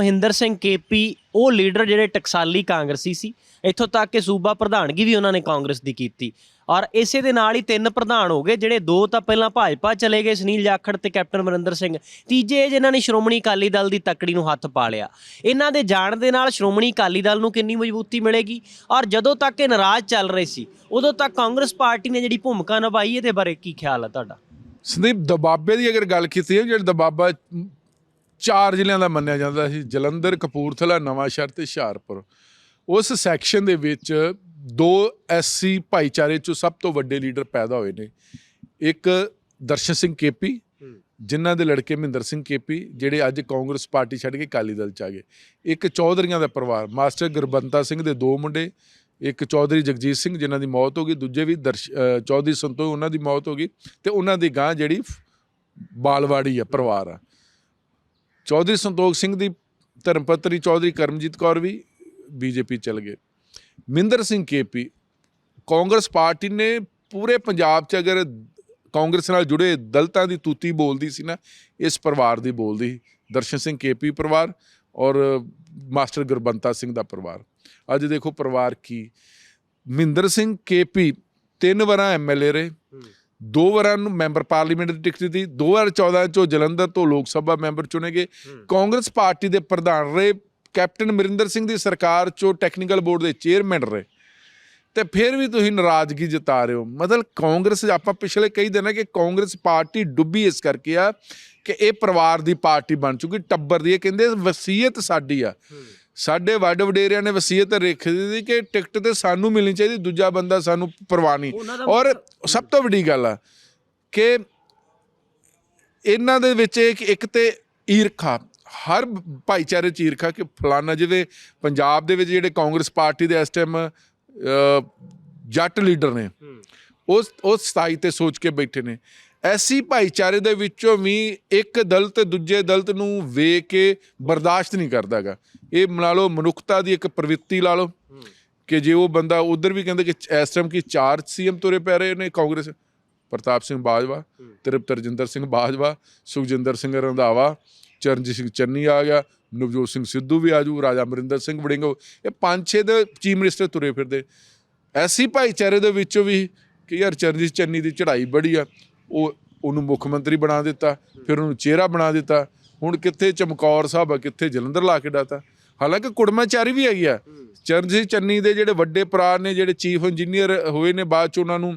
Mahinder Singh KP, ਉਹ leader ਜਿਹੜੇ ਟਕਸਾਲੀ ਕਾਂਗਰਸੀ ਸੀ, ਇੱਥੋਂ ਤੱਕ ਕਿ ਸੂਬਾ ਪ੍ਰਧਾਨਗੀ ਵੀ ਉਹਨਾਂ ਨੇ ਕਾਂਗਰਸ ਦੀ ਕੀਤੀ। ਔਰ ਇਸੇ ਦੇ ਨਾਲ ਹੀ ਤਿੰਨ ਪ੍ਰਧਾਨ ਹੋ ਗਏ, ਜਿਹੜੇ ਦੋ ਤਾਂ ਪਹਿਲਾਂ ਭਾਜਪਾ ਚਲੇ ਗਏ ਸੁਨੀਲ ਜਾਖੜ ਤੇ ਕੈਪਟਨ ਅਮਰਿੰਦਰ ਸਿੰਘ, ਤੀਜੇ ਇਹ ਜਿਨ੍ਹਾਂ ਨੇ ਸ਼੍ਰੋਮਣੀ ਅਕਾਲੀ ਦਲ ਦੀ ਤੱਕੜੀ ਨੂੰ ਹੱਥ ਪਾ ਲਿਆ। ਇਹਨਾਂ ਦੇ ਜਾਣ ਦੇ ਨਾਲ ਸ਼੍ਰੋਮਣੀ ਅਕਾਲੀ ਦਲ ਨੂੰ ਕਿੰਨੀ ਮਜ਼ਬੂਤੀ ਮਿਲੇਗੀ? ਔਰ ਜਦੋਂ ਤੱਕ ਇਹ ਨਾਰਾਜ਼ ਚੱਲ ਰਹੇ ਸੀ, ਉਦੋਂ ਤੱਕ ਕਾਂਗਰਸ ਪਾਰਟੀ ਨੇ ਜਿਹੜੀ ਭੂਮਿਕਾ ਨਿਭਾਈ, ਇਹਦੇ ਬਾਰੇ ਕੀ ਖਿਆਲ ਹੈ ਤੁਹਾਡਾ? ਸੰਦੀਪ, ਦਬਾਬੇ ਦੀ ਅਗਰ ਗੱਲ ਕੀਤੀ ਹੈ ਜਿਹੜਾ ਦਬਾਬਾ ਚਾਰ ਜ਼ਿਲ੍ਹਿਆਂ ਦਾ ਮੰਨਿਆ ਜਾਂਦਾ ਸੀ ਜਲੰਧਰ ਕਪੂਰਥਲਾ ਨਵਾਂਸ਼ਹਿਰ ਤੇ ਹੁਸ਼ਿਆਰਪੁਰ। ਉਸ ਸੈਕਸ਼ਨ ਦੇ ਵਿੱਚ ਦੋ ਐਸਸੀ ਭਾਈਚਾਰੇ ਚੋਂ ਸਭ ਤੋਂ ਵੱਡੇ ਲੀਡਰ ਪੈਦਾ ਹੋਏ ਨੇ। ਇੱਕ ਦਰਸ਼ਨ ਸਿੰਘ ਕੇਪੀ ਜਿਨ੍ਹਾਂ ਦੇ ਲੜਕੇ ਮਹਿੰਦਰ ਸਿੰਘ ਕੇਪੀ ਜਿਹੜੇ ਅੱਜ ਕਾਂਗਰਸ ਪਾਰਟੀ ਛੱਡ ਕੇ ਅਕਾਲੀ ਦਲ ਚ ਆ ਗਏ। ਇੱਕ ਚੌਧਰੀਆਂ ਦਾ ਪਰਿਵਾਰ ਮਾਸਟਰ ਗੁਰਬੰਤਾ ਸਿੰਘ ਦੇ ਦੋ ਮੁੰਡੇ ਇੱਕ ਚੌਧਰੀ ਜਗਜੀਤ ਸਿੰਘ ਜਿਨ੍ਹਾਂ ਦੀ ਮੌਤ ਹੋ ਗਈ ਦੂਜੇ ਵੀ ਚੌਧਰੀ ਸੰਤੋਖ ਉਹਨਾਂ ਦੀ ਮੌਤ ਹੋ ਗਈ ਤੇ ਉਹਨਾਂ ਦੀ ਗਾਂ ਜਿਹੜੀ ਬਾਲਵਾੜੀ ਆ ਪਰਿਵਾਰ ਆ। ਚੌਧਰੀ ਸੰਤੋਖ ਸਿੰਘ ਦੀ ਧਰਮਪਤਰੀ ਚੌਧਰੀ ਕਰਮਜੀਤ ਕੌਰ ਵੀ ਬੀਜੇਪੀ ਚਲ ਗਏ ਮਿੰਦਰ ਸਿੰਘ ਕੇਪੀ ਕਾਂਗਰਸ ਪਾਰਟੀ ਨੇ ਪੂਰੇ ਪੰਜਾਬ 'ਚ ਅਗਰ ਕਾਂਗਰਸ ਨਾਲ ਜੁੜੇ ਦਲਤਾਂ ਦੀ ਤੂਤੀ ਬੋਲਦੀ ਸੀ ਨਾ ਇਸ ਪਰਿਵਾਰ ਦੀ ਬੋਲਦੀ ਦਰਸ਼ਨ ਸਿੰਘ ਕੇਪੀ ਪਰਿਵਾਰ ਔਰ ਮਾਸਟਰ ਗੁਰਬੰਤਾ ਸਿੰਘ ਦਾ ਪਰਿਵਾਰ ਅੱਜ ਦੇਖੋ ਪਰਿਵਾਰ ਕੀ ਮਿੰਦਰ ਸਿੰਘ ਕੇਪੀ ਤਿੰਨ ਵਾਰਾਂ ਐਮਐਲਏ ਰਹੇ ਦੋ ਵਾਰਾਂ ਨੂੰ ਮੈਂਬਰ ਪਾਰਲੀਮੈਂਟ ਦੀ ਟਿਕਟ ਦਿੱਤੀ 2014 ਚੋਂ ਜਲੰਧਰ ਤੋਂ ਲੋਕ ਸਭਾ ਮੈਂਬਰ ਚੁਣੇ ਗਏ। ਕਾਂਗਰਸ ਪਾਰਟੀ ਦੇ ਪ੍ਰਧਾਨ ਰਹੇ ਕੈਪਟਨ ਅਮਰਿੰਦਰ ਸਿੰਘ ਦੀ ਸਰਕਾਰ ਚੋਂ ਟੈਕਨੀਕਲ ਬੋਰਡ ਦੇ ਚੇਅਰਮੈਨ ਰਹੇ। ਤੇ ਫਿਰ ਵੀ ਤੁਸੀਂ ਨਾਰਾਜ਼ਗੀ ਜਤਾ ਰਹੇ ਹੋ। ਮਤਲਬ ਕਾਂਗਰਸ ਆਪਾਂ ਪਿਛਲੇ ਕਈ ਦਿਨਾਂ ਕਿ ਕਾਂਗਰਸ ਪਾਰਟੀ ਡੁੱਬੀ ਇਸ ਕਰਕੇ ਆ ਕਿ ਇਹ ਪਰਿਵਾਰ ਦੀ ਪਾਰਟੀ ਬਣ ਚੁੱਕੀ ਟੱਬਰ ਦੀ। ਇਹ ਕਹਿੰਦੇ ਵਸੀਅਤ ਸਾਡੀ ਆ। ਸਾਡੇ ਵੱਡ ਵਡੇਰਿਆਂ ਨੇ ਵਸੀਅਤ ਰੱਖੀ ਸੀ ਕਿ ਟਿਕਟ ਤੇ ਸਾਨੂੰ ਮਿਲਣੀ ਚਾਹੀਦੀ ਦੂਜਾ ਬੰਦਾ ਸਾਨੂੰ ਪਰਵਾਹ ਨਹੀਂ। ਔਰ ਸਭ ਤੋਂ ਵੱਡੀ ਗੱਲ ਆ ਕਿ ਇਹਨਾਂ ਦੇ ਵਿੱਚ ਇੱਕ ਇੱਕ ਤੇ ਈਰਖਾ ਹਰ ਭਾਈਚਾਰੇ ਚ ਈਰਖਾ ਕਿ ਫਲਾਨਾ ਜਿਵੇਂ ਪੰਜਾਬ ਦੇ ਵਿੱਚ ਜਿਹੜੇ ਕਾਂਗਰਸ ਪਾਰਟੀ ਦੇ ਇਸ ਟਾਈਮ ਜੱਟ ਲੀਡਰ ਨੇ ਉਸ ਉਸ ਸਥਾਈ ਤੇ ਸੋਚ ਕੇ ਬੈਠੇ ਨੇ। ਐਸੀ ਭਾਈਚਾਰੇ ਦੇ ਵਿੱਚੋਂ ਵੀ ਇੱਕ ਦਲਤ ਦੂਜੇ ਦਲਤ ਨੂੰ ਵੇਖ ਕੇ ਬਰਦਾਸ਼ਤ ਨਹੀਂ ਕਰਦਾਗਾ ਇਹ ਮਨਾ ਲਓ ਮਨੁੱਖਤਾ ਦੀ ਇੱਕ ਪ੍ਰਵਿਰਤੀ ਲਾ ਲਓ ਕਿ ਜੇ ਉਹ ਬੰਦਾ ਉਧਰ ਵੀ ਕਹਿੰਦੇ ਕਿ ਇਸ ਟਾਈਮ ਕੀ ਚਾਰ ਸੀਐਮ ਤੁਰੇ ਪੈ ਰਹੇ ਨੇ ਕਾਂਗਰਸ, ਪ੍ਰਤਾਪ ਸਿੰਘ ਬਾਜਵਾ ਤ੍ਰਿਪਤ ਰਜਿੰਦਰ ਸਿੰਘ ਬਾਜਵਾ, ਸੁਖਜਿੰਦਰ ਸਿੰਘ ਰੰਧਾਵਾ, ਚਰਨਜੀਤ ਸਿੰਘ ਚੰਨੀ ਆ ਗਿਆ, ਨਵਜੋਤ ਸਿੰਘ ਸਿੱਧੂ ਵੀ ਆਜੂ ਰਾਜਾ ਅਮਰਿੰਦਰ ਸਿੰਘ ਵੜਿੰਗੋ ਇਹ ਪੰਜ ਛੇ ਦੇ ਚੀਫ ਮਿਨਿਸਟਰ ਤੁਰੇ ਫਿਰਦੇ। ਐਸੀ ਭਾਈਚਾਰੇ ਦੇ ਵਿੱਚੋਂ ਵੀ ਕਿ ਯਾਰ ਚਰਨਜੀਤ ਚੰਨੀ ਦੀ ਚੜ੍ਹਾਈ ਬੜੀ ਆ ਉਹ ਉਹਨੂੰ ਮੁੱਖ ਮੰਤਰੀ ਬਣਾ ਦਿੱਤਾ, ਫਿਰ ਉਹਨੂੰ ਚਿਹਰਾ ਬਣਾ ਦਿੱਤਾ। ਹੁਣ ਕਿੱਥੇ ਚਮਕੌਰ ਸਾਹਿਬ ਆ, ਕਿੱਥੇ ਜਲੰਧਰ ਲਾ ਕੇ ਡਾਤਾ। ਹਾਲਾਂਕਿ ਕੁੜਮਾਚਾਰੀ ਵੀ ਹੈਗੀ ਆ। ਚਰਨਜੀਤ ਚੰਨੀ ਦੇ ਜਿਹੜੇ ਵੱਡੇ ਭਰਾ ਨੇ, ਜਿਹੜੇ ਚੀਫ ਇੰਜੀਨੀਅਰ ਹੋਏ ਨੇ, ਬਾਅਦ ਚ ਉਹਨਾਂ ਨੂੰ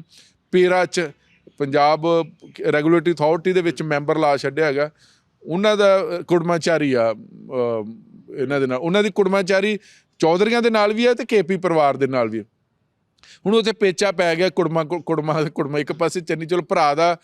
ਪੇਰਾ ਚ ਪੰਜਾਬ ਰੈਗੂਲੇਟਰੀ ਅਥਾਰਟੀ ਦੇ ਵਿੱਚ ਮੈਂਬਰ ਲਾ ਛੱਡਿਆ ਹੈਗਾ। ਉਹਨਾਂ ਦਾ ਕੁੜਮਾਚਾਰੀ ਆ ਇਹਨਾਂ ਦੇ ਨਾਲ। ਉਹਨਾਂ ਦੀ ਕੁੜਮਾਚਾਰੀ ਚੌਧਰੀਆਂ ਦੇ ਨਾਲ ਵੀ ਹੈ ਤੇ ਕੇਪੀ ਪਰਿਵਾਰ ਦੇ ਨਾਲ ਵੀ ਹੁਣ ਉੱਥੇ ਪੇਚਾ ਪੈ ਗਿਆ ਕੁੜਮਾ ਕੁੜਮਾ ਕੁੜਮਾ ਇੱਕ ਪਾਸੇ ਚੰਨੀ ਚਲੋ ਭਰਾ ਦਾ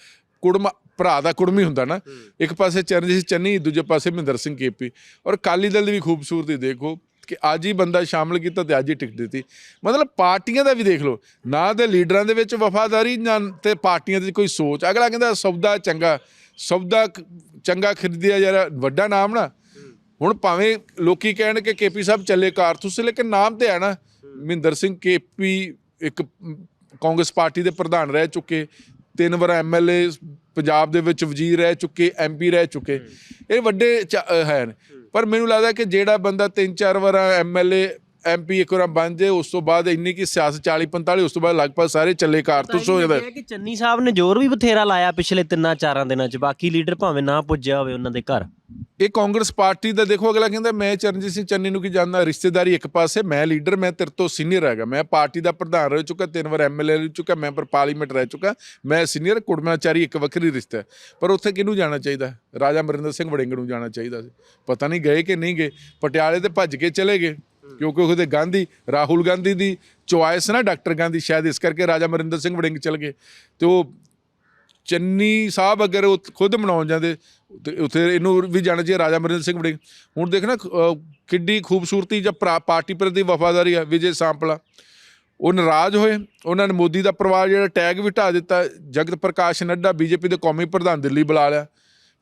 ਕੁੜਮਾ ਭਰਾ ਦਾ ਕੁੜਮੀ ਹੁੰਦਾ ਨਾ ਇੱਕ ਪਾਸੇ ਚਰਨਜੀਤ ਚੰਨੀ ਦੂਜੇ ਪਾਸੇ ਮਹਿੰਦਰ ਸਿੰਘ ਕੇਪੀ। ਔਰ ਕਾਲੀ ਦਲ ਦੀ ਵੀ ਖੂਬਸੂਰਤੀ ਦੇਖੋ ਕਿ ਅੱਜ ਹੀ ਬੰਦਾ ਸ਼ਾਮਲ ਕੀਤਾ ਤੇ ਅੱਜ ਹੀ ਟਿਕਟ ਦਿੱਤੀ। ਮਤਲਬ ਪਾਰਟੀਆਂ ਦਾ ਵੀ ਦੇਖ ਲਓ ਨਾ ਤੇ ਲੀਡਰਾਂ ਦੇ ਵਿੱਚ ਵਫਾਦਾਰੀ ਨਾ ਤੇ ਪਾਰਟੀਆਂ ਦੀ ਕੋਈ ਸੋਚ। ਅਗਲਾ ਕਹਿੰਦਾ ਸੌਦਾ ਚੰਗਾ ਸੌਦਾ ਚੰਗਾ ਖਰੀਦਿਆ ਯਾਰ ਵੱਡਾ ਨਾਮ ਨਾ। ਹੁਣ ਭਾਵੇਂ ਲੋਕੀ ਕਹਿਣ ਕਿ ਕੇਪੀ ਸਾਹਿਬ ਚੱਲੇ ਕਾਰਤੂਸ ਲੇਕਿਨ ਨਾਮ ਤੇ ਹੈ ਨਾ। ਮਹਿੰਦਰ ਸਿੰਘ ਕੇਪੀ ਇੱਕ ਕਾਂਗਰਸ ਪਾਰਟੀ ਦੇ ਪ੍ਰਧਾਨ ਰਹਿ ਚੁੱਕੇ ਤਿੰਨ ਵਾਰ ਐਮਐਲਏ ਪੰਜਾਬ ਦੇ ਵਿੱਚ ਵਜ਼ੀਰ ਰਹਿ ਚੁੱਕੇ ਐਮਪੀ ਰਹਿ ਚੁੱਕੇ। ਇਹ ਵੱਡੇ ਚ- ਅ, ਹੈ ਨੇ। ਪਰ ਮੈਨੂੰ ਲੱਗਦਾ ਕਿ ਜਿਹੜਾ ਬੰਦਾ ਤਿੰਨ ਚਾਰ ਵਾਰ ਐਮਐਲਏ ਐਮਪੀ ਇੱਕ ਵਾਰ ਬਣ ਜਾਏ ਉਸ ਤੋਂ ਬਾਅਦ ਇੰਨੀ ਕੀ ਸਿਆਸਤ 40 45 ਉਸ ਤੋਂ ਬਾਅਦ ਲਗਭਗ ਸਾਰੇ ਚੱਲੇ ਕਾਰਤੂਸ ਹੋ ਜਾਂਦਾ। ਕਿ ਚੰਨੀ ਸਾਹਿਬ ਨੇ ਜ਼ੋਰ ਵੀ ਬਥੇਰਾ ਲਾਇਆ ਪਿਛਲੇ ਤਿੰਨਾਂ ਚਾਰਾਂ ਦਿਨਾਂ 'ਚ ਬਾਕੀ ਲੀਡਰ ਭਾਵੇਂ ਨਾ ਪੁੱਜਿਆ ਹੋਵੇ ਉਹਨਾਂ ਦੇ ਘਰ। ਇਹ ਕਾਂਗਰਸ ਪਾਰਟੀ ਦਾ ਦੇਖੋ, ਅਗਲਾ ਕਹਿੰਦਾ, ਮੈਂ ਚਰਨਜੀਤ ਸਿੰਘ ਚੰਨੀ ਨੂੰ ਕੀ ਜਾਣਦਾ? ਰਿਸ਼ਤੇਦਾਰੀ ਇੱਕ ਪਾਸੇ, ਮੈਂ ਲੀਡਰ, ਮੈਂ ਤੇਰੇ ਤੋਂ ਸੀਨੀਅਰ ਹੈਗਾ। ਮੈਂ ਪਾਰਟੀ ਦਾ ਪ੍ਰਧਾਨ ਰਹਿ ਚੁੱਕਾ, ਤਿੰਨ ਵਾਰ ਐਮਐਲਏ ਰਹਿ ਚੁੱਕਾ ਮੈਂਬਰ ਪਾਰਲੀਮੈਂਟ ਰਹਿ ਚੁੱਕਾ, ਮੈਂ ਸੀਨੀਅਰ, ਕੁੜਮਾਚਾਰੀ, ਇੱਕ ਵੱਖਰੀ ਰਿਸ਼ਤਾ ਪਰ ਉੱਥੇ ਕਿਹਨੂੰ ਜਾਣਾ ਚਾਹੀਦਾ? ਰਾਜਾ ਅਮਰਿੰਦਰ ਸਿੰਘ ਵੜਿੰਗ ਨੂੰ ਜਾਣਾ ਚਾਹੀਦਾ ਸੀ। ਪਤਾ ਨਹੀਂ ਗਏ ਕਿ ਨਹੀਂ ਗਏ। ਪਟਿਆਲੇ ਤੇ ਭੱਜ ਕੇ ਚਲੇ ਗਏ, ਕਿਉਂਕਿ ਉਹਦੇ ਗਾਂਧੀ, ਰਾਹੁਲ ਗਾਂਧੀ ਦੀ ਚੁਆਇਸ ਨਾ ਡਾਕਟਰ ਗਾਂਧੀ, ਸ਼ਾਇਦ ਇਸ ਕਰਕੇ ਰਾਜਾ ਅਮਰਿੰਦਰ ਸਿੰਘ ਵੜਿੰਗ ਚਲ ਗਏ। ਤੇ ਉਹ ਚੰਨੀ ਸਾਹਿਬ ਅਗਰ ਉਹ ਖੁਦ ਮਨਾਉਣ ਜਾਂਦੇ, ਤੇ ਉੱਥੇ ਇਹਨੂੰ ਵੀ ਜਾਣਾ ਚਾਹੀਦਾ ਰਾਜਾ ਅਮਰਿੰਦਰ ਸਿੰਘ ਵੜਿੰਗ। ਹੁਣ ਦੇਖ ਨਾ ਕਿੱਡੀ ਖੂਬਸੂਰਤੀ ਜਾਂ ਭਰਾ- ਪਾਰਟੀ ਪ੍ਰਤੀ ਵਫਾਦਾਰੀ ਆ, ਵਿਜੇ ਸਾਂਪਲਾ। ਉਹ ਨਾਰਾਜ਼ ਹੋਏ, ਉਹਨਾਂ ਨੇ ਮੋਦੀ ਦਾ ਪਰਿਵਾਰ ਜਿਹੜਾ ਟੈਗ ਵੀ ਢਾ ਦਿੱਤਾ, ਜਗਤ ਪ੍ਰਕਾਸ਼ ਨੱਡਾ ਬੀਜੇਪੀ ਦੇ ਕੌਮੀ ਪ੍ਰਧਾਨ ਦਿੱਲੀ ਬੁਲਾ ਲਿਆ।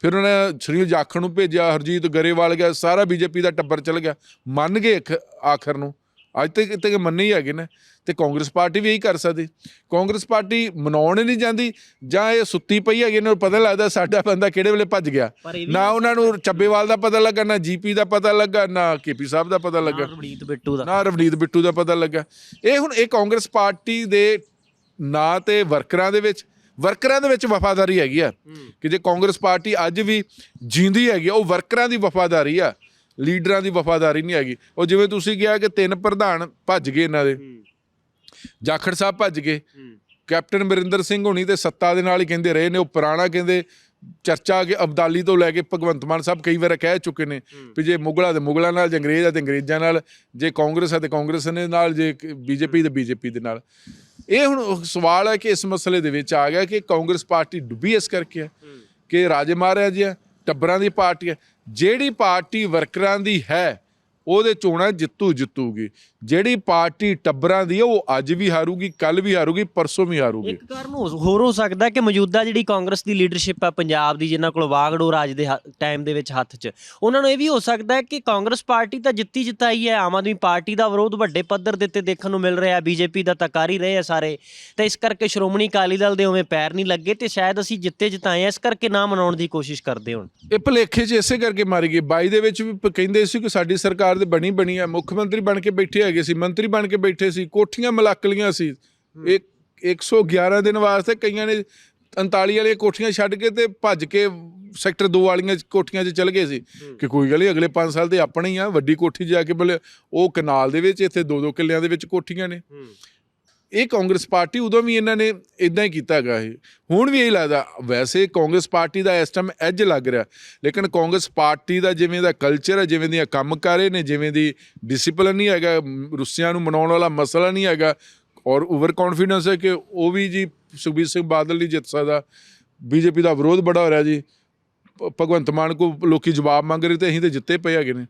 ਫਿਰ ਉਹਨਾਂ ਨੇ ਸੁਨੀਲ ਜਾਖੜ ਨੂੰ ਭੇਜਿਆ, ਹਰਜੀਤ ਗਰੇਵਾਲ ਗਿਆ, ਸਾਰਾ ਬੀਜੇਪੀ ਦਾ ਟੱਬਰ ਚਲ ਗਿਆ। ਮੰਨ ਗਏ ਆਖਰ ਨੂੰ। ਅੱਜ ਤੱਕ ਤੱਕ ਮੰਨੇ ਹੀ ਹੈਗੇ ਨੇ ਤੇ ਕਾਂਗਰਸ ਪਾਰਟੀ ਵੀ ਇਹੀ ਕਰ ਸਕਦੀ। ਕਾਂਗਰਸ ਪਾਰਟੀ ਮਨਾਉਣ ਨਹੀਂ ਜਾਂਦੀ ਜਾਂ ਇਹ ਸੁੱਤੀ ਪਈ ਹੈਗੀ ਨੇ ਪਤਾ ਲੱਗਦਾ ਸਾਡਾ ਬੰਦਾ ਕਿਹੜੇ ਵੇਲੇ ਭੱਜ ਗਿਆ। ਨਾ ਉਹਨਾਂ ਨੂੰ ਚੱਬੇਵਾਲ ਦਾ ਪਤਾ ਲੱਗਾ ਨਾ ਜੀਪੀ ਦਾ ਪਤਾ ਲੱਗਾ ਨਾ ਕੇਪੀ ਸਾਹਿਬ ਦਾ ਪਤਾ ਲੱਗਾ। ਰਵਨੀਤ ਬਿੱਟੂ ਦਾ। ਨਾ ਰਵਨੀਤ ਬਿੱਟੂ ਦਾ ਪਤਾ ਲੱਗਾ। ਇਹ ਹੁਣ ਇਹ ਕਾਂਗਰਸ ਪਾਰਟੀ ਦੇ ਨਾਂ ਤੇ ਵਰਕਰਾਂ ਦੇ ਵਿੱਚ ਵਰਕਰਾਂ ਦੇ ਵਿੱਚ ਵਫਾਦਾਰੀ ਹੈਗੀ ਆ। ਕਿ ਜੇ ਕਾਂਗਰਸ ਪਾਰਟੀ ਅੱਜ ਵੀ ਜਿੰਦੀ ਹੈਗੀ ਉਹ ਵਰਕਰਾਂ ਦੀ ਵਫਾਦਾਰੀ ਆ। ਲੀਡਰਾਂ ਦੀ ਵਫਾਦਾਰੀ ਨਹੀਂ ਹੈਗੀ। ਉਹ ਜਿਵੇਂ ਤੁਸੀਂ ਕਿਹਾ ਕਿ ਤਿੰਨ ਪ੍ਰਧਾਨ ਭੱਜ ਗਏ ਇਹਨਾਂ ਦੇ। ਜਾਖੜ ਸਾਹਿਬ ਭੱਜ ਗਏ। ਕੈਪਟਨ ਅਮਰਿੰਦਰ ਸਿੰਘ ਹੋਣੀ ਤੇ ਸੱਤਾ ਦੇ ਨਾਲ ਹੀ ਕਹਿੰਦੇ ਰਹੇ ਨੇ। ਉਹ ਪੁਰਾਣਾ ਕਹਿੰਦੇ ਚਰਚਾ ਕਿ ਅਬਦਾਲੀ ਤੋਂ ਲੈ ਕੇ ਭਗਵੰਤ ਮਾਨ ਸਾਹਿਬ ਕਈ ਵਾਰ ਕਹਿ ਚੁੱਕੇ ਨੇ ਵੀ ਜੇ ਮੁਗਲਾ ਤੇ ਮੁਗਲਾਂ ਨਾਲ ਜੇ ਅੰਗਰੇਜ਼ ਆ ਤੇ ਅੰਗਰੇਜ਼ਾਂ ਨਾਲ ਜੇ ਕਾਂਗਰਸ ਆ ਤੇ ਕਾਂਗਰਸ ਦੇ ਨਾਲ ਜੇ ਬੀਜੇਪੀ ਤੇ ਬੀਜੇਪੀ ਦੇ ਨਾਲ। ਇਹ ਹੁਣ ਸਵਾਲ ਹੈ ਕਿ ਇਸ ਮਸਲੇ ਦੇ ਵਿੱਚ ਆ ਗਿਆ ਕਿ ਕਾਂਗਰਸ ਪਾਰਟੀ ਡੁੱਬੀ ਇਸ ਕਰਕੇ ਹੈ ਕਿ ਰਾਜੇ ਮਹਾਰਾਜਿਆਂ ਟੱਬਰਾਂ ਦੀ ਪਾਰਟੀ ਹੈ। ਜਿਹੜੀ ਪਾਰਟੀ ਵਰਕਰਾਂ ਦੀ ਹੈ ਉਹਦੇ ਚੋਣਾਂ ਜਿੱਤੂ ਜਿੱਤੂਗੀ। ਜਿਹੜੀ ਪਾਰਟੀ ਟੱਬਰਾਂ ਦੀ ਹੈ ਉਹ ਅੱਜ ਵੀ ਹਾਰੂਗੀ ਕੱਲ ਵੀ ਹਾਰੂਗੀ ਪਰਸੋਂ ਵੀ ਹਾਰੂਗੀ। ਇੱਕ ਕਾਰਨ ਹੋਰ ਹੋ ਸਕਦਾ ਕਿ ਮੌਜੂਦਾ ਜਿਹੜੀ ਕਾਂਗਰਸ ਦੀ ਲੀਡਰਸ਼ਿਪ ਹੈ ਪੰਜਾਬ ਦੀ ਜਿਨ੍ਹਾਂ ਕੋਲ ਵਾਗਡੋਰ ਅੱਜ ਦੇ ਟਾਈਮ ਦੇ ਵਿੱਚ ਹੱਥ 'ਚ ਉਹਨਾਂ ਨੂੰ ਇਹ ਵੀ ਹੋ ਸਕਦਾ ਹੈ ਕਿ ਕਾਂਗਰਸ ਪਾਰਟੀ ਤਾਂ ਜਿੱਤੀ ਜਿਤਾਈ ਹੈ ਆਮ ਆਦਮੀ ਪਾਰਟੀ ਦਾ ਵਿਰੋਧ ਵੱਡੇ ਪੱਧਰ ਦੇ ਉੱਤੇ ਦੇਖਣ ਨੂੰ ਮਿਲ ਰਿਹਾ ਬੀਜੇਪੀ ਦਾ ਤਾਂ ਕਰ ਹੀ ਰਹੇ ਆ ਸਾਰੇ। ਤਾਂ ਇਸ ਕਰਕੇ ਸ਼੍ਰੋਮਣੀ ਅਕਾਲੀ ਦਲ ਦੇ ਉਵੇਂ ਪੈਰ ਨਹੀਂ ਲੱਗੇ ਤੇ ਸ਼ਾਇਦ ਅਸੀਂ ਜਿੱਤੇ ਜਿਤਾਏ ਆ ਇਸ ਕਰਕੇ ਨਾ ਮਨਾਉਣ ਦੀ ਕੋਸ਼ਿਸ਼ ਕਰਦੇ ਹੁਣ। ਇਹ ਭਲੇਖੇ 'ਚ ਇਸੇ ਕਰਕੇ ਮਾਰੀ ਗਈ 22 ਦੇ ਵਿੱਚ ਵੀ ਕਹਿੰਦੇ ਸੀ ਕਿ ਸਾਡੀ ਸਰਕਾਰ ਦੇ ਬਣੀ ਬਣੀ ਆ ਮੁੱਖ ਮੰਤਰੀ ਬਣ ਕੇ ਬੈਠੇ ਹੈਗੇ ਸੀ ਮੰਤਰੀ ਬਣ ਕੇ ਬੈਠੇ ਸੀ ਕੋਠੀਆਂ ਮਲਕਲੀਆਂ ਸੀ। ਇੱਕ 111 ਦਿਨ ਵਾਸਤੇ ਕਈਆਂ ਨੇ 39 ਵਾਲੀਆਂ ਕੋਠੀਆਂ ਛੱਡ ਕੇ ਤੇ ਭੱਜ ਕੇ ਸੈਕਟਰ 2 ਵਾਲੀਆਂ ਕੋਠੀਆਂ 'ਚ ਚਲ ਗਏ ਸੀ। ਕਿ ਕੋਈ ਗੱਲ ਨਹੀਂ ਅਗਲੇ 5 ਸਾਲ ਤੇ ਆਪਣੇ ਹੀ ਆ ਵੱਡੀ ਕੋਠੀ ਜਾ ਕੇ ਬੋਲੇ ਉਹ ਕਨਾਲ ਦੇ ਵਿੱਚ ਇੱਥੇ ਦੋ ਦੋ ਕਿੱਲਿਆਂ ਦੇ ਵਿੱਚ ਕੋਠੀਆਂ ਨੇ। ਇਹ ਕਾਂਗਰਸ ਪਾਰਟੀ ਉਦੋਂ ਵੀ ਇਹਨਾਂ ਨੇ ਇਦਾਂ ਹੀ ਕੀਤਾ ਹੈਗਾ ਇਹ। ਹੁਣ ਵੀ ਇਹ ਲੱਗਦਾ, ਵੈਸੇ ਕਾਂਗਰਸ ਪਾਰਟੀ ਦਾ ਇਸ ਟਾਈਮ ਐਜ ਲੱਗ ਰਿਹਾ, ਲੇਕਿਨ ਕਾਂਗਰਸ ਪਾਰਟੀ ਦਾ ਜਿਵੇਂ ਦਾ ਕਲਚਰ ਹੈ, ਜਿਵੇਂ ਦੀਆਂ ਕੰਮ ਕਰ ਰਹੇ ਨੇ, ਜਿਵੇਂ ਦੀ ਡਿਸਪਲਿਨ ਨਹੀਂ ਹੈਗਾ ਰੁੱਸਿਆਂ ਨੂੰ ਮਨਾਉਣ ਵਾਲਾ ਮਸਲਾ ਨਹੀਂ ਹੈਗਾ, ਔਰ ਓਵਰ ਕੌਨਫੀਡੈਂਸ ਹੈ ਕਿ ਉਹ ਵੀ ਜੀ ਸੁਖਬੀਰ ਸਿੰਘ ਬਾਦਲ ਨਹੀਂ ਜਿੱਤ ਸਕਦਾ, ਬੀਜੇਪੀ ਦਾ ਵਿਰੋਧ ਬੜਾ ਹੋ ਰਿਹਾ ਜੀ। ਭਗਵੰਤ ਮਾਨ ਕੋ ਲੋਕੀ ਜਵਾਬ ਮੰਗ ਰਹੇ ਤੇ ਅਸੀਂ ਤੇ ਜਿੱਤੇ ਪਏ ਹੈਗੇ ਨੇ।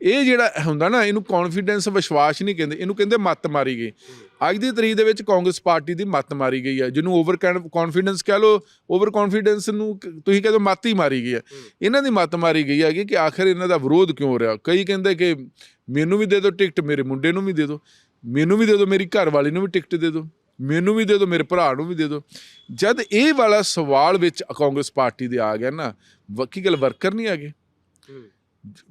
ਇਹ ਜਿਹੜਾ ਹੁੰਦਾ ਨਾ ਇਹਨੂੰ ਕੌਨਫੀਡੈਂਸ ਵਿਸ਼ਵਾਸ ਨਹੀਂ ਕਹਿੰਦੇ ਇਹਨੂੰ ਕਹਿੰਦੇ ਮੱਤ ਮਾਰੀ ਗਈ। ਅੱਜ ਦੀ ਤਰੀਕ ਦੇ ਵਿੱਚ ਕਾਂਗਰਸ ਪਾਰਟੀ ਦੀ ਮੱਤ ਮਾਰੀ ਗਈ ਹੈ ਜਿਹਨੂੰ ਓਵਰ ਕੌਨਫੀਡੈਂਸ ਕਹਿ ਲੋ ਓਵਰ ਕੌਨਫੀਡੈਂਸ ਨੂੰ ਤੁਸੀਂ ਕਹਿੰਦੇ ਮੱਤ ਹੀ ਮਾਰੀ ਗਈ ਹੈ। ਇਹਨਾਂ ਦੀ ਮੱਤ ਮਾਰੀ ਗਈ ਹੈਗੀ ਕਿ ਆਖਰ ਇਹਨਾਂ ਦਾ ਵਿਰੋਧ ਕਿਉਂ ਹੋ ਰਿਹਾ? ਕਈ ਕਹਿੰਦੇ ਕਿ ਮੈਨੂੰ ਵੀ ਦੇ ਦਿਓ ਟਿਕਟ ਮੇਰੇ ਮੁੰਡੇ ਨੂੰ ਵੀ ਦੇ ਦਿਓ ਮੈਨੂੰ ਵੀ ਦੇ ਦਿਓ ਮੇਰੀ ਘਰ ਵਾਲੀ ਨੂੰ ਵੀ ਟਿਕਟ ਦੇ ਦਿਓ ਮੈਨੂੰ ਵੀ ਦੇ ਦਿਓ ਮੇਰੇ ਭਰਾ ਨੂੰ ਵੀ ਦੇ ਦਿਓ। ਜਦ ਇਹ ਵਾਲਾ ਸਵਾਲ ਵਿੱਚ ਕਾਂਗਰਸ ਪਾਰਟੀ ਦੇ ਆ ਗਿਆ ਨਾ ਵਕੀ ਗੱਲ ਵਰਕਰ ਨਹੀਂ ਆ ਗਏ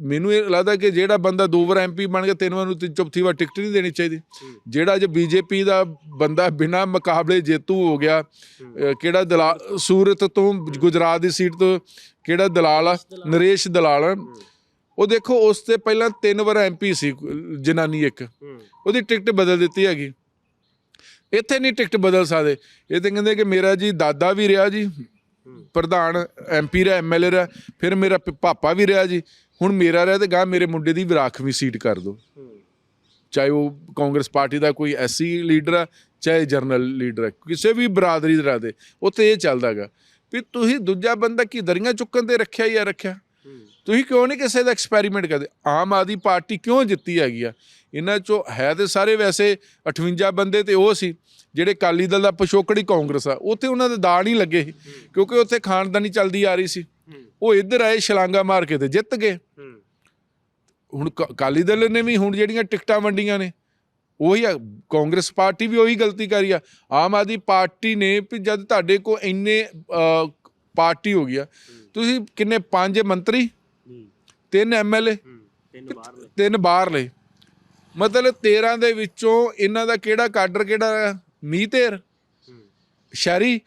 ਮੈਨੂੰ ਇਹ ਲੱਗਦਾ ਕਿ ਜਿਹੜਾ ਬੰਦਾ ਦੋ ਵਾਰ ਐਮਪੀ ਬਣ ਗਿਆ ਤਿੰਨ ਵਾਰ ਨੂੰ ਤੀ- ਚੌਥੀ ਵਾਰ ਟਿਕਟ ਨਹੀਂ ਦੇਣੀ ਚਾਹੀਦੀ। ਜਿਹੜਾ ਜੇ ਬੀਜੇਪੀ ਦਾ ਬੰਦਾ ਬਿਨਾ ਮੁਕਾਬਲੇ ਜੇਤੂ ਹੋ ਗਿਆ ਕਿਹੜਾ ਦਲਾਲ ਸੂਰਤ ਤੋਂ ਗੁਜਰਾਤ ਦੀ ਸੀਟ ਤੋਂ ਕਿਹੜਾ ਦਲਾਲ ਆ? ਨਰੇਸ਼ ਦਲਾਲ। ਆ। ਉਹ ਦੇਖੋ ਉਸ ਤੇ ਪਹਿਲਾਂ ਤਿੰਨ ਵਾਰ ਐਮਪੀ ਸੀ ਜਨਾਨੀ ਇੱਕ। ਉਹਦੀ ਟਿਕਟ ਬਦਲ ਦਿੱਤੀ ਹੈਗੀ। ਇੱਥੇ ਨਹੀਂ ਟਿਕਟ ਬਦਲ ਸਕਦੇ। ਇਹ ਤੇ ਕਹਿੰਦੇ ਕਿ ਮੇਰਾ ਜੀ ਦਾਦਾ ਵੀ ਰਿਹਾ ਜੀ, ਪ੍ਰਧਾਨ ਐਮਪੀ ਰਿਹਾ ਐਮਐਲਏ ਰਿਹਾ, ਫਿਰ ਮੇਰਾ ਪ- ਪਾਪਾ ਵੀ ਰਿਹਾ ਜੀ। ਹੁਣ ਮੇਰਾ ਰਿਹਾ ਤੇ ਗਾਂ ਮੇਰੇ ਮੁੰਡੇ ਦੀ ਵਿਰਾਖਵੀਂ ਸੀਟ ਕਰ ਦਿਓ ਚਾਹੇ ਉਹ ਕਾਂਗਰਸ ਪਾਰਟੀ ਦਾ ਕੋਈ ਐਸੀ ਲੀਡਰ ਆ, ਚਾਹੇ ਜਰਨਲ ਲੀਡਰ ਆ, ਕਿਸੇ ਵੀ ਬਰਾਦਰੀ ਦਾ ਦੇ ਉੱਥੇ ਇਹ ਚੱਲਦਾਗਾ ਵੀ ਤੁਸੀਂ ਦੂਜਾ ਬੰਦਾ ਕੀ ਦਰੀਆਂ ਚੁੱਕਣ ਤੇ ਰੱਖਿਆ ਜਾਂ ਰੱਖਿਆ? ਤੁਸੀਂ ਕਿਉਂ ਨਹੀਂ ਕਿਸੇ ਦਾ ਐਕਸਪੈਰੀਮੈਂਟ ਕਰਦੇ? ਆਮ ਆਦਮੀ ਪਾਰਟੀ ਕਿਉਂ ਜਿੱਤੀ ਹੈਗੀ ਆ? ਇਹਨਾਂ ਚੋਂ ਹੈ ਤੇ ਸਾਰੇ ਵੈਸੇ 58 ਬੰਦੇ ਤੇ ਉਹ ਸੀ ਜਿਹੜੇ ਕਾਲੀ ਦਲ ਦਾ ਪਿਛੋਕੜੀ ਕਾਂਗਰਸ ਆ ਉੱਥੇ ਉਹਨਾਂ ਦੇ ਦਾੜ ਨਹੀਂ ਲੱਗੇ ਸੀ ਕਿਉਂਕਿ ਉੱਥੇ ਖਾਨਦਾਨੀ ਚੱਲਦੀ ਆ ਰਹੀ ਸੀ। ਉਹ ਇੱਧਰ ਆਏ ਛਲਾਂਗਾ ਮਾਰ ਕੇ ਤੇ ਜਿੱਤ ਗਏ। ਹੁਣ ਕ- ਅਕਾਲੀ ਦਲ ਨੇ ਵੀ ਹੁਣ ਜਿਹੜੀਆਂ ਟਿਕਟਾਂ ਵੰਡੀਆਂ ਨੇ ਉਹੀ ਆ ਕਾਂਗਰਸ ਪਾਰਟੀ ਵੀ ਉਹੀ ਗਲਤੀ ਕਰੀ ਆ। ਆਮ ਆਦਮੀ ਪਾਰਟੀ ਨੇ ਵੀ ਜਦ ਤੁਹਾਡੇ ਕੋ ਇੰਨੇ ਪਾਰਟੀ ਹੋ ਗਿਆ ਤੁਸੀਂ ਕਿੰਨੇ ਪੰਜ ਮੰਤਰੀ ਤਿੰਨ ਐਮਐਲਏ ਤਿੰਨ ਬਾਹਰ ਤਿੰਨ ਬਾਹਰਲੇ। ਮਤਲਬ 13 ਦੇ ਵਿੱਚੋਂ ਇਹਨਾਂ ਦਾ ਕਿਹੜਾ ਕਾਡਰ ਕਿਹੜਾ ਮੀਤੇਰ ਸ਼ਹਿਰੀ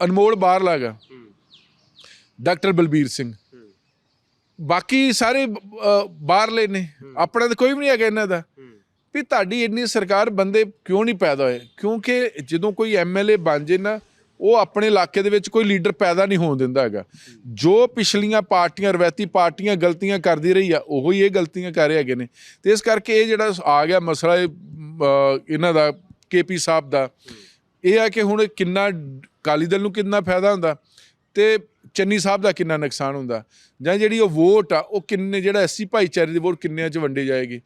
ਅਨਮੋਲ ਬਾਹਰਲਾ ਗਾ ਡਾਕਟਰ ਬਲਬੀਰ ਸਿੰਘ। ਬਾਕੀ ਸਾਰੇ ਬਾਹਰਲੇ ਨੇ। ਆਪਣਾ ਤਾਂ ਕੋਈ ਵੀ ਨਹੀਂ ਹੈਗਾ ਇਹਨਾਂ ਦਾ। ਵੀ ਤੁਹਾਡੀ ਇੰਨੀ ਸਰਕਾਰ ਬੰਦੇ ਕਿਉਂ ਨਹੀਂ ਪੈਦਾ ਹੋਏ? ਕਿਉਂਕਿ ਜਦੋਂ ਕੋਈ ਐਮਐਲਏ ਬਣ ਜੇ ਨਾ ਉਹ ਆਪਣੇ ਇਲਾਕੇ ਦੇ ਵਿੱਚ ਕੋਈ ਲੀਡਰ ਪੈਦਾ ਨਹੀਂ ਹੋਣ ਦਿੰਦਾ ਹੈਗਾ। ਜੋ ਪਿਛਲੀਆਂ ਪਾਰਟੀਆਂ ਰਵੈਤੀ ਪਾਰਟੀਆਂ ਗਲਤੀਆਂ ਕਰਦੀ ਰਹੀ ਆ, ਉਹੋ ਹੀ ਇਹ ਗਲਤੀਆਂ ਕਰ ਰਹੇ ਹੈਗੇ ਨੇ। ਤੇ ਇਸ ਕਰਕੇ ਇਹ ਜਿਹੜਾ ਆ ਗਿਆ ਮਸਲਾ ਇਹਨਾਂ ਦਾ ਕੇਪੀ ਸਾਹਿਬ ਦਾ, ਇਹ ਆ ਕਿ ਹੁਣ ਕਿੰਨਾ ਕਾਲੀ ਦਲ ਨੂੰ ਕਿੰਨਾ ਫਾਇਦਾ ਹੁੰਦਾ ਤੇ ਚੰਨੀ ਸਾਹਿਬ ਦਾ ਕਿੰਨਾ ਨੁਕਸਾਨ ਹੁੰਦਾ। ਜਾਂ ਜਿਹੜੀ ਉਹ ਵੋਟ ਆ, ਉਹ ਕਿੰਨੇ, ਜਿਹੜਾ ਐਸਸੀ ਭਾਈਚਾਰੇ ਦੀ ਵੋਟ ਕਿੰਨਿਆਂ ਚ ਵੰਡੀ ਜਾਏਗੀ।